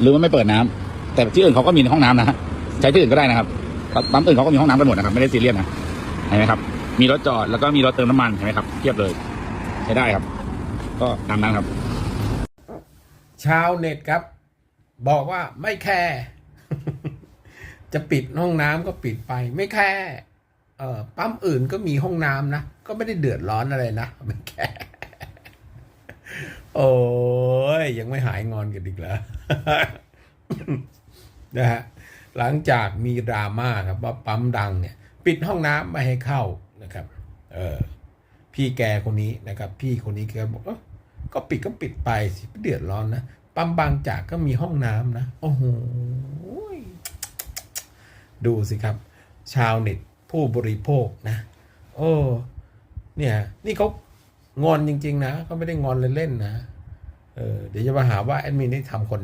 หรือว่าไม่เปิดน้ำแต่ที่อื่นเขาก็มีห้องน้ำนะฮะใช้ที่อื่นก็ได้นะครับปั๊มอื่นเขาก็มีห้องน้ำกันหมดนะครับ ไม่ได้ซีเรียสนะเห็นไหมครับ มีรถจอดแล้วก็มีรถเติมน้ำมันเห็นไหมครับเทียบเลยใช้ได้ครับ ก็ตามนั้นครับ ชาวเน็ตครับ บอกว่าไม่แคร์จะปิดห้องน้ำก็ปิดไป ไม่แคร์เออปั๊มอื่นก็มีห้องน้ำนะก็ไม่ได้เดือดร้อนอะไรนะไม่แคร์โอ้ ยยังไม่หายงอนกันอีกเหรอนะฮะหลังจากมีดราม่าครับว่าปั๊มดังเนี่ย ปิดห้องน้ำไม่ให้เข้านะครับ เออพี่แกคนนี้นะครับ พี่คนนี้แกบอกก็ปิดก็ปิดไปสิเดือดร้อนนะปั๊มบางจากก็มีห้องน้ำนะโอ้โหดูสิครับ ชาวเน็ตผู้บริโภคนะ โอ้เนี่ย นี่เขางอนจริง ๆ นะเขาไม่ได้งอนเล่นๆนะ เออเดี๋ยวจะมาหาว่าแอดมินได้ทำคน